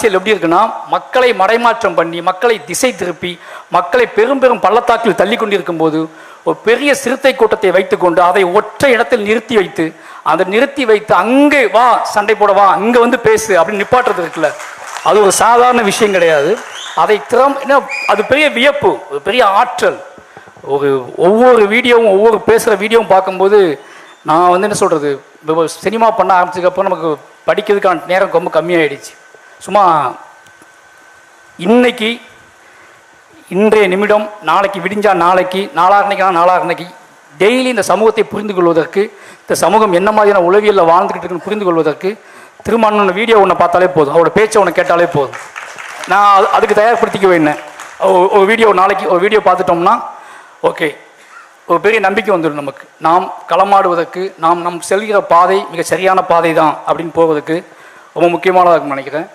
அரசியல் எப்படி இருக்குன்னா மக்களை மடைமாற்றம் பண்ணி மக்களை திசை திருப்பி மக்களை பெரும் பெரும் பள்ளத்தாக்கில் தள்ளி கொண்டிருக்கும் போது ஒரு பெரிய சிறுத்தை கூட்டத்தை வைத்துக்கொண்டு அதை ஒற்றை இடத்தில் நிறுத்தி வைத்து அதை நிறுத்தி வைத்து அங்கே வா சண்டை போட வா அங்கே வந்து பேசு அப்படின்னு நிப்பாட்டுறது இருக்குல்ல. அது ஒரு சாதாரண விஷயம் கிடையாது. அதை திறம் என்ன அது பெரிய வியப்பு ஒரு பெரிய ஆற்றல். ஒரு ஒவ்வொரு வீடியோவும் ஒவ்வொரு பேசுகிற வீடியோவும் பார்க்கும்போது நான் வந்து என்ன சொல்கிறது சினிமா பண்ண ஆரம்பிச்சதுக்கப்புறம் நமக்கு படிக்கிறதுக்கான நேரம் ரொம்ப கம்மியாயிடுச்சு. சும்மா இன்னைக்கு இன்றைய நிமிடம் நாளைக்கு விடிஞ்சா நாளைக்கு நாளாகனைக்கான நாளாகனைக்கு டெய்லி இந்த சமூகத்தை புரிந்து கொள்வதற்கு இந்த சமூகம் என்ன மாதிரியான உளவியலில் வாழ்ந்துக்கிட்டு இருக்குன்னு புரிந்து கொள்வதற்கு திருமணம் வீடியோ ஒன்று பார்த்தாலே போதும். அவரோட பேச்சை ஒன்று கேட்டாலே போதும். நான் அது- அதுக்கு தயார்படுத்திக்க வேணேன் ஒரு வீடியோ நாளைக்கு ஒரு வீடியோ பார்த்துட்டோம்னா ஓகே ஒரு பெரிய நம்பிக்கை வந்துடும் நமக்கு. நாம் களமாடுவதற்கு நாம் நம் செல்கிற பாதை மிக சரியான பாதை தான் அப்படின்னு போவதற்கு ரொம்ப முக்கியமானதாக நினைக்கிறேன்.